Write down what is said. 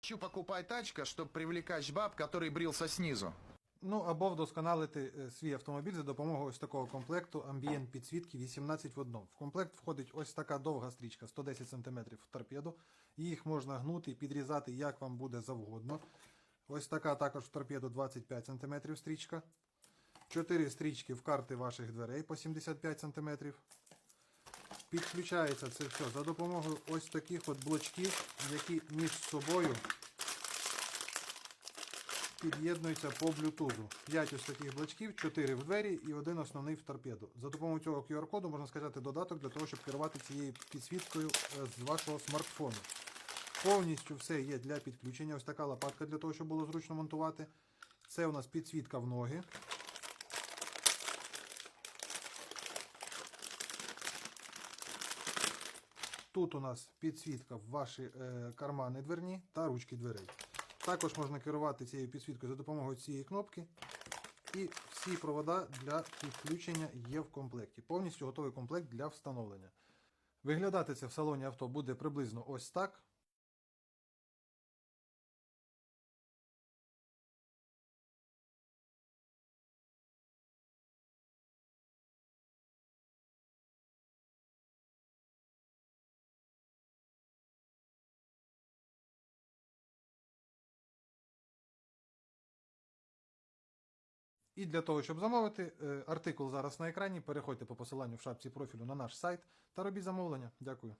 Хочу покупать тачка, чтобы привлекать баб, который брился снизу. Ну або вдосконалити е, свій автомобіль за допомогою ось такого комплекту амбієнт підсвітки 18 в одному. В комплект входить ось така довга стрічка 110 см в торпеду. Їх можна гнути і підрізати як вам буде завгодно. Ось така також в торпеду 25 см стрічка. 4 стрічки в карти ваших дверей по 75 см. Підключається це все за допомогою ось таких от блочків, які між собою під'єднуються по блютузу. 5 ось таких блочків, 4 в двері і один основний в торпеду. За допомогою цього QR-коду можна сказати додаток для того, щоб керувати цією підсвіткою е, з вашого смартфону. Повністю все є для підключення. Ось така лопатка для того, щоб було зручно монтувати. Це у нас підсвітка в ноги. Тут у нас підсвітка в ваші е, кармани дверні та ручки дверей. Також можна керувати цією підсвіткою за допомогою цієї кнопки. І всі провода для підключення є в комплекті. Повністю готовий комплект для встановлення. Виглядати це в салоні авто буде приблизно ось так. І для того, щоб замовити, е, артикул зараз на екрані. Переходьте по посиланню в шапці профілю на наш сайт та робіть замовлення. Дякую.